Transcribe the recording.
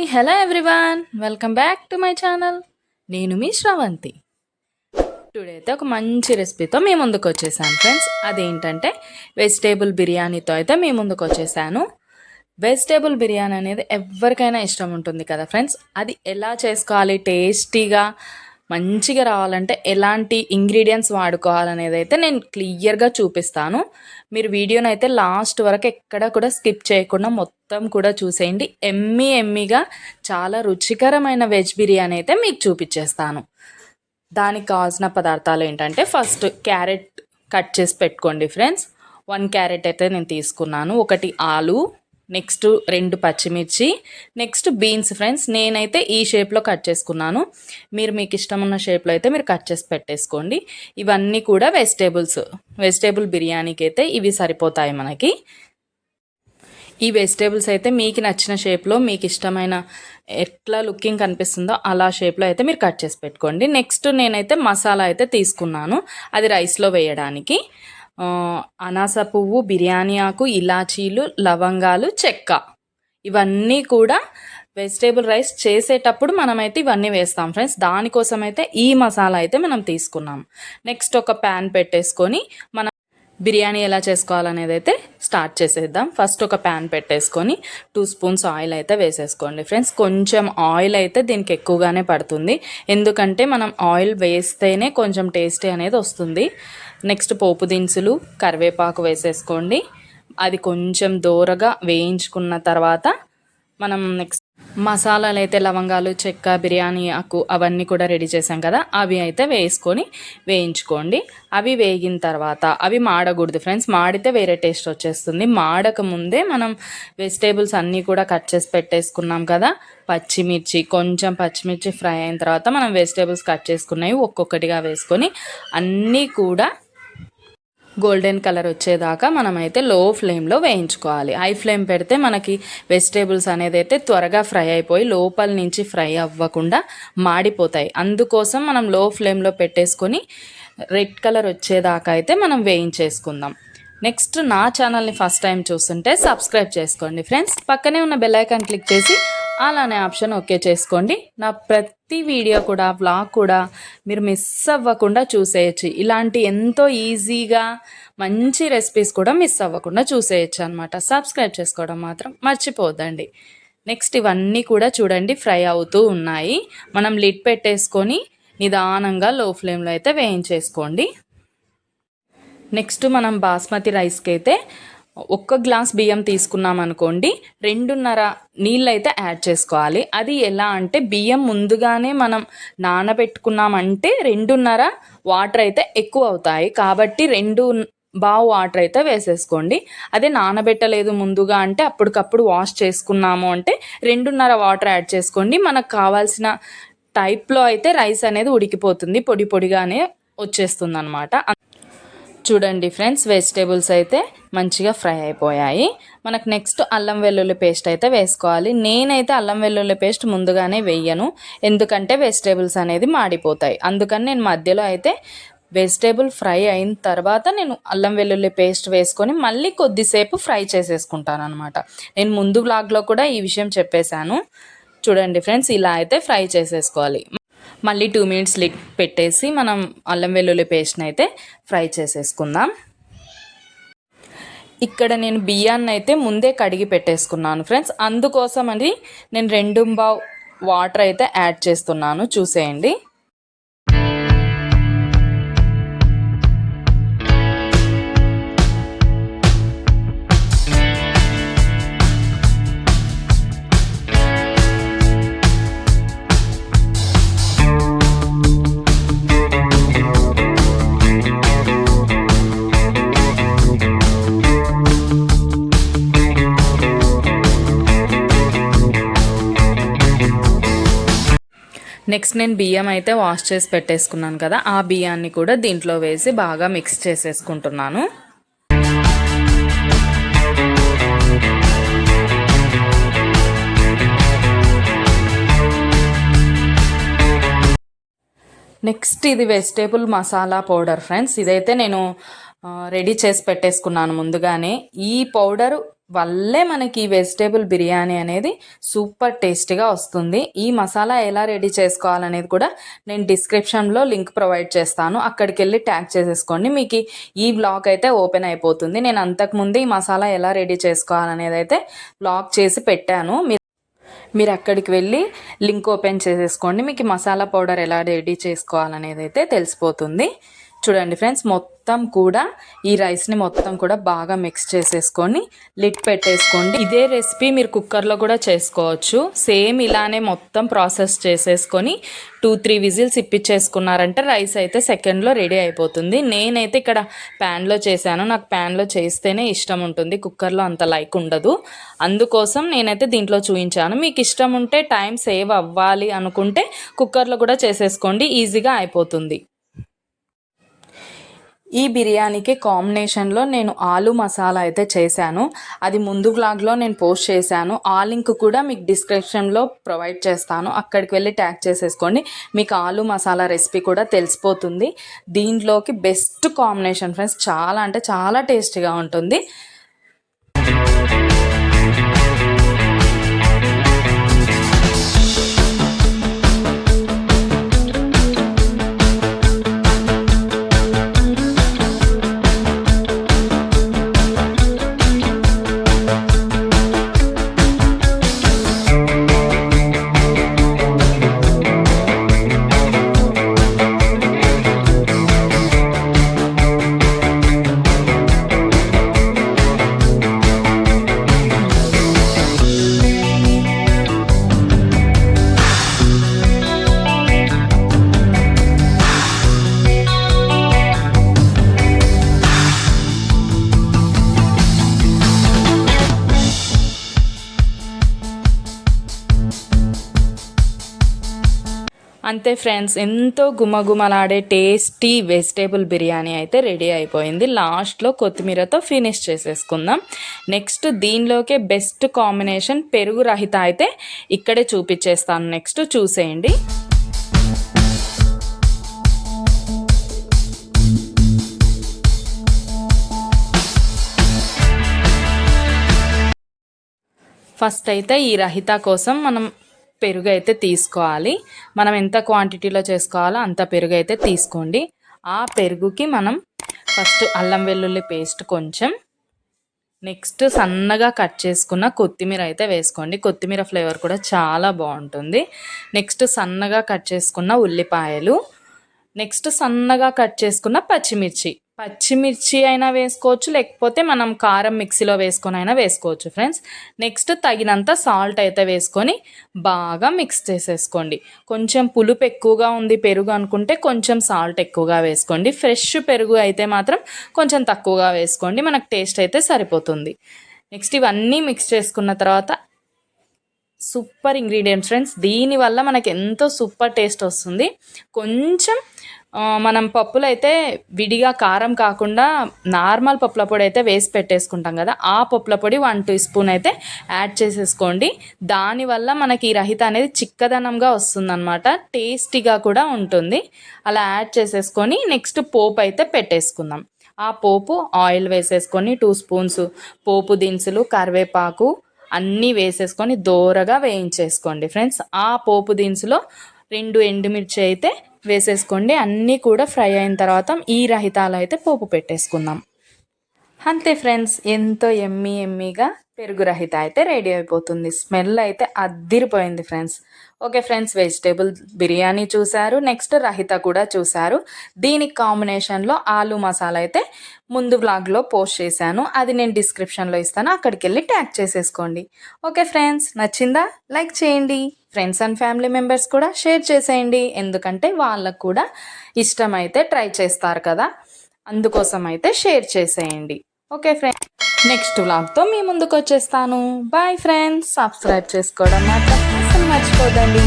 Hi hello everyone welcome back to my channel నేను మీ Sravanthi. Today అయితే ఒక మంచి రెసిపీతో మీ ముందుకు వచ్చేసాను ఫ్రెండ్స్ అదేంటంటే వెజిటేబుల్ బిర్యానీతో అయితే మీ ముందుకు వచ్చేసాను. వెజిటేబుల్ బిర్యానీ అనేది ఎవరికైనా ఇష్టం ఉంటుంది కదా ఫ్రెండ్స్ అది ఎలా చేసుకోవాలి? టేస్టీగా మంచిగా రావాలంటే ఎలాంటి ఇంగ్రీడియంట్స్ వాడుకోవాలనేది అయితే నేను క్లియర్గా చూపిస్తాను. మీరు వీడియోని అయితే లాస్ట్ వరకు ఎక్కడ కూడా స్కిప్ చేయకుండా మొత్తం కూడా చూసేయండి. ఎమ్మి ఎమ్మిగా చాలా రుచికరమైన వెజ్ బిర్యానీ అయితే మీకు చూపించేస్తాను. దానికి కావాల్సిన పదార్థాలు ఏంటంటే ఫస్ట్ క్యారెట్ కట్ చేసి పెట్టుకోండి ఫ్రెండ్స్ వన్ క్యారెట్ అయితే నేను తీసుకున్నాను. ఒకటి ఆలు నెక్స్ట్ రెండు పచ్చిమిర్చి నెక్స్ట్ బీన్స్ ఫ్రెండ్స్. నేనైతే ఈ షేప్లో కట్ చేసుకున్నాను. మీరు మీకు ఇష్టం ఉన్న షేప్లో అయితే మీరు కట్ చేసి పెట్టేసుకోండి. ఇవన్నీ కూడా వెజిటేబుల్స్. వెజిటేబుల్ బిర్యానీకి అయితే ఇవి సరిపోతాయి మనకి. ఈ వెజిటేబుల్స్ అయితే మీకు నచ్చిన షేప్లో మీకు ఇష్టమైన ఎట్లా లుకింగ్ కనిపిస్తుందో అలా షేప్లో అయితే మీరు కట్ చేసి పెట్టుకోండి. నెక్స్ట్ నేనైతే మసాలా అయితే తీసుకున్నాను. అది రైస్లో వేయడానికి. అనాస పువ్వు బిర్యానీ ఆకు ఇలాచీలు లవంగాలు చెక్క. ఇవన్నీ కూడా వెజిటేబుల్ రైస్ చేసేటప్పుడు మనమైతే ఇవన్నీ వేస్తాం ఫ్రెండ్స్. దానికోసం అయితే ఈ మసాలా అయితే మనం తీసుకున్నాం. నెక్స్ట్ ఒక ప్యాన్ పెట్టేసుకొని మనం బిర్యానీ ఎలా చేసుకోవాలనేది అయితే స్టార్ట్ చేసేద్దాం. ఫస్ట్ ఒక ప్యాన్ పెట్టేసుకొని టూ స్పూన్స్ ఆయిల్ అయితే వేసేసుకోండి. ఫ్రెండ్స్ కొంచెం ఆయిల్ అయితే దీనికి ఎక్కువగానే పడుతుంది. ఎందుకంటే మనం ఆయిల్ వేస్తేనే కొంచెం టేస్టీ అనేది వస్తుంది. నెక్స్ట్ పోపు దినుసులు కరివేపాకు వేసేసుకోండి. అది కొంచెం దూరగా వేయించుకున్న తర్వాత మనం నెక్స్ట్ మసాలాలు అయితే లవంగాలు చెక్క బిర్యానీ ఆకు అవన్నీ కూడా రెడీ చేసాం కదా. అవి అయితే వేసుకొని వేయించుకోండి. అవి వేగిన తర్వాత అవి మాడకూడదు ఫ్రెండ్స్ మాడితే వేరే టేస్ట్ వచ్చేస్తుంది. మాడక ముందే మనం వెజిటేబుల్స్ అన్నీ కూడా కట్ చేసి పెట్టేసుకున్నాం కదా. పచ్చిమిర్చి కొంచెం పచ్చిమిర్చి ఫ్రై అయిన తర్వాత మనం వెజిటేబుల్స్ కట్ చేసుకున్నవి ఒక్కొక్కటిగా వేసుకొని అన్నీ కూడా గోల్డెన్ కలర్ వచ్చేదాకా మనమైతే లో ఫ్లేమ్లో వేయించుకోవాలి. హై ఫ్లేమ్ పెడితే మనకి వెజిటేబుల్స్ అనేది అయితే త్వరగా ఫ్రై అయిపోయి లోపల నుంచి ఫ్రై అవ్వకుండా మాడిపోతాయి. అందుకోసం మనం లో ఫ్లేమ్లో పెట్టేసుకొని రెడ్ కలర్ వచ్చేదాకా అయితే మనం వేయించేసుకుందాం. నెక్స్ట్ నా ఛానల్ని ఫస్ట్ టైం చూస్తుంటే సబ్స్క్రైబ్ చేసుకోండి ఫ్రెండ్స్. పక్కనే ఉన్న బెల్ ఐకాన్ క్లిక్ చేసి అలానే ఆప్షన్ ఓకే చేసుకోండి. నా ప్రతి వీడియో కూడా వ్లాగ్ కూడా మీరు మిస్ అవ్వకుండా చూసేయచ్చు. ఇలాంటి ఎంతో ఈజీగా మంచి రెసిపీస్ కూడా మిస్ అవ్వకుండా చూసేయచ్చు అనమాట సబ్స్క్రైబ్ చేసుకోవడం మాత్రం మర్చిపోద్దండి. నెక్స్ట్ ఇవన్నీ కూడా చూడండి ఫ్రై అవుతూ ఉన్నాయి. మనం లిడ్ పెట్టేసుకొని నిదానంగా లో ఫ్లేమ్లో అయితే వేయించేసుకోండి. నెక్స్ట్ మనం బాస్మతి రైస్కి అయితే ఒక్క గ్లాస్ బియ్యం తీసుకున్నాం అనుకోండి రెండున్నర నీళ్ళు అయితే యాడ్ చేసుకోవాలి. అది ఎలా అంటే బియ్యం ముందుగానే మనం నానబెట్టుకున్నామంటే రెండున్నర వాటర్ అయితే ఎక్కువ అవుతాయి కాబట్టి రెండు బావు వాటర్ అయితే వేసేసుకోండి. అదే నానబెట్టలేదు ముందుగా అంటే అప్పటికప్పుడు వాష్ చేసుకున్నాము అంటే రెండున్నర వాటర్ యాడ్ చేసుకోండి. మనకు కావాల్సిన టైప్లో అయితే రైస్ అనేది ఉడికిపోతుంది. పొడి పొడిగానే వచ్చేస్తుంది అనమాట చూడండి ఫ్రెండ్స్ వెజిటేబుల్స్ అయితే మంచిగా ఫ్రై అయిపోయాయి. మనకు నెక్స్ట్ అల్లం వెల్లుల్లి పేస్ట్ అయితే వేసుకోవాలి. నేనైతే అల్లం వెల్లుల్లి పేస్ట్ ముందుగానే వేయను. ఎందుకంటే వెజిటేబుల్స్ అనేది మాడిపోతాయి. అందుకని నేను మధ్యలో అయితే వెజిటేబుల్ ఫ్రై అయిన తర్వాత నేను అల్లం వెల్లుల్లి పేస్ట్ వేసుకొని మళ్ళీ కొద్దిసేపు ఫ్రై చేసేసుకుంటాను అనమాట నేను ముందు బ్లాగ్లో కూడా ఈ విషయం చెప్పేశాను. చూడండి ఫ్రెండ్స్ ఇలా అయితే ఫ్రై చేసేసుకోవాలి. మళ్ళీ టూ మినిట్స్ లిక్ పెట్టేసి మనం అల్లం వెల్లుల్లి పేస్ట్ని అయితే ఫ్రై చేసేసుకుందాం. ఇక్కడ నేను బియ్యాన్ని అయితే ముందే కడిగి పెట్టేసుకున్నాను ఫ్రెండ్స్. అందుకోసం అని నేను రెండు బావ్ వాటర్ అయితే యాడ్ చేస్తున్నాను. చూసేయండి. నెక్స్ట్ నేను బియ్యం అయితే వాష్ చేసి పెట్టేసుకున్నాను కదా ఆ బియ్యాన్ని కూడా దీంట్లో వేసి బాగా మిక్స్ చేసేసుకుంటున్నాను. నెక్స్ట్ ఇది వెజిటేబుల్ మసాలా పౌడర్ ఫ్రెండ్స్ ఇదైతే నేను రెడీ చేసి పెట్టేసుకున్నాను ముందుగానే. ఈ పౌడర్ వల్లే మనకి వెజిటేబుల్ బిర్యానీ అనేది సూపర్ టేస్టీగా వస్తుంది. ఈ మసాలా ఎలా రెడీ చేసుకోవాలనేది కూడా నేను డిస్క్రిప్షన్లో లింక్ ప్రొవైడ్ చేస్తాను. అక్కడికి వెళ్ళి ట్యాగ్ చేసేసుకోండి. మీకు ఈ బ్లాగ్ అయితే ఓపెన్ అయిపోతుంది. నేను అంతకుముందు ఈ మసాలా ఎలా రెడీ చేసుకోవాలనేది అయితే బ్లాగ్ చేసి పెట్టాను. మీరు అక్కడికి వెళ్ళి లింక్ ఓపెన్ చేసేసుకోండి. మీకు మసాలా పౌడర్ ఎలా రెడీ చేసుకోవాలనేది అయితే తెలిసిపోతుంది. చూడండి ఫ్రెండ్స్ మొత్తం మొత్తం కూడా ఈ రైస్ని మొత్తం కూడా బాగా మిక్స్ చేసేసుకొని లిట్ పెట్టేసుకోండి. ఇదే రెసిపీ మీరు కుక్కర్లో కూడా చేసుకోవచ్చు. సేమ్ ఇలానే మొత్తం ప్రాసెస్ చేసేసుకొని టూ త్రీ విజిల్స్ ఇప్పించేసుకున్నారంటే రైస్ అయితే సెకండ్లో రెడీ అయిపోతుంది. నేనైతే ఇక్కడ ప్యాన్లో చేశాను. నాకు ప్యాన్లో చేస్తేనే ఇష్టం ఉంటుంది. కుక్కర్లో అంత లైక్ ఉండదు. అందుకోసం నేనైతే దీంట్లో చూపించాను మీకు ఇష్టం ఉంటే టైం సేవ్ అవ్వాలి అనుకుంటే కుక్కర్లో కూడా చేసేసుకోండి. ఈజీగా అయిపోతుంది. ఈ బిర్యానీకి కాంబినేషన్లో నేను ఆలు మసాలా అయితే చేశాను. అది ముందు వ్లాగ్లో నేను పోస్ట్ చేశాను. ఆ లింక్ కూడా మీకు డిస్క్రిప్షన్లో ప్రొవైడ్ చేస్తాను. అక్కడికి వెళ్ళి ట్యాగ్ చేసేసుకోండి. మీకు ఆలు మసాలా రెసిపీ కూడా తెలిసిపోతుంది. దీంట్లోకి బెస్ట్ కాంబినేషన్ ఫ్రెండ్స్ చాలా అంటే చాలా టేస్టీగా ఉంటుంది. అంతే ఫ్రెండ్స్ ఎంతో గుమగుమలాడే టేస్టీ వెజిటేబుల్ బిర్యానీ అయితే రెడీ అయిపోయింది. లాస్ట్లో కొత్తిమీరతో ఫినిష్ చేసేసుకుందాం. నెక్స్ట్ దీనిలోకే బెస్ట్ కాంబినేషన్ పెరుగు రహిత అయితే ఇక్కడే చూపించేస్తాను. నెక్స్ట్ చూసేయండి. ఫస్ట్ అయితే ఈ రహిత కోసం మనం పెరుగు అయితే తీసుకోవాలి. మనం ఎంత క్వాంటిటీలో చేసుకోవాలో అంత పెరుగు అయితే తీసుకోండి. ఆ పెరుగుకి మనం ఫస్ట్ అల్లం వెల్లుల్లి పేస్ట్ కొంచెం. నెక్స్ట్ సన్నగా కట్ చేసుకున్న కొత్తిమీర అయితే వేసుకోండి. కొత్తిమీర ఫ్లేవర్ కూడా చాలా బాగుంటుంది. నెక్స్ట్ సన్నగా కట్ చేసుకున్న ఉల్లిపాయలు. నెక్స్ట్ సన్నగా కట్ చేసుకున్న పచ్చిమిర్చి. పచ్చిమిర్చి అయినా వేసుకోవచ్చు లేకపోతే మనం కారం మిక్సీలో వేసుకొని అయినా వేసుకోవచ్చు ఫ్రెండ్స్. నెక్స్ట్ తగినంత సాల్ట్ అయితే వేసుకొని బాగా మిక్స్ చేసేసుకోండి. కొంచెం పులుపు ఎక్కువగా ఉంది పెరుగు అనుకుంటే కొంచెం సాల్ట్ ఎక్కువగా వేసుకోండి. ఫ్రెష్ పెరుగు అయితే మాత్రం కొంచెం తక్కువగా వేసుకోండి మనకు టేస్ట్ అయితే సరిపోతుంది. నెక్స్ట్ ఇవన్నీ మిక్స్ చేసుకున్న తర్వాత సూపర్ ఇంగ్రీడియంట్స్ ఫ్రెండ్స్. దీనివల్ల మనకి ఎంతో సూపర్ టేస్ట్ వస్తుంది. కొంచెం మనం పప్పులు అయితే విడిగా కారం కాకుండా నార్మల్ పప్పుల పొడి అయితే వేసి పెట్టేసుకుంటాం కదా. ఆ పప్పుల పొడి వన్ టీ స్పూన్ అయితే యాడ్ చేసేసుకోండి. దానివల్ల మనకి ఈ రహిత అనేది చిక్కదనంగా వస్తుందన్నమాట. టేస్టీగా కూడా ఉంటుంది. అలా యాడ్ చేసేసుకొని నెక్స్ట్ పోపు అయితే పెట్టేసుకుందాం. ఆ పోపు ఆయిల్ వేసేసుకొని టూ స్పూన్స్ పోపు దినుసులు కరివేపాకు అన్నీ వేసేసుకొని దోరగా వేయించేసుకోండి. ఫ్రెండ్స్ ఆ పోపు దినుసులో రెండు ఎండుమిర్చి అయితే వేసేసుకోండి. అన్నీ కూడా ఫ్రై అయిన తర్వాత ఈ రహితాలు అయితే పోపు పెట్టేసుకుందాం. అంతే ఫ్రెండ్స్ ఎంతో ఎమ్మీ ఎమ్మీగా పెరుగు రహిత అయితే రెడీ అయిపోతుంది. స్మెల్ అయితే అద్దిరిపోయింది friends. Okay friends vegetable biryani చూశారు నెక్స్ట్ రహిత కూడా చూశారు. దీనికి కాంబినేషన్లో ఆలు మసాలా అయితే ముందు బ్లాగ్లో పోస్ట్ చేశాను. అది నేను డిస్క్రిప్షన్లో ఇస్తాను అక్కడికి వెళ్ళి ట్యాగ్ చేసేసుకోండి. ఓకే ఫ్రెండ్స్ నచ్చిందా? లైక్ చేయండి. ఫ్రెండ్స్ అండ్ ఫ్యామిలీ మెంబర్స్ కూడా షేర్ చేసేయండి. ఎందుకంటే వాళ్ళకు కూడా ఇష్టమైతే ట్రై చేస్తారు కదా. అందుకోసం అయితే షేర్ చేసేయండి. Okay friends. నెక్స్ట్ వ్లాగ్తో మీ ముందుకు వచ్చేస్తాను బాయ్ ఫ్రెండ్స్. సబ్స్క్రైబ్ చేసుకోవడం మాత్రం అసలు మర్చిపోదండి.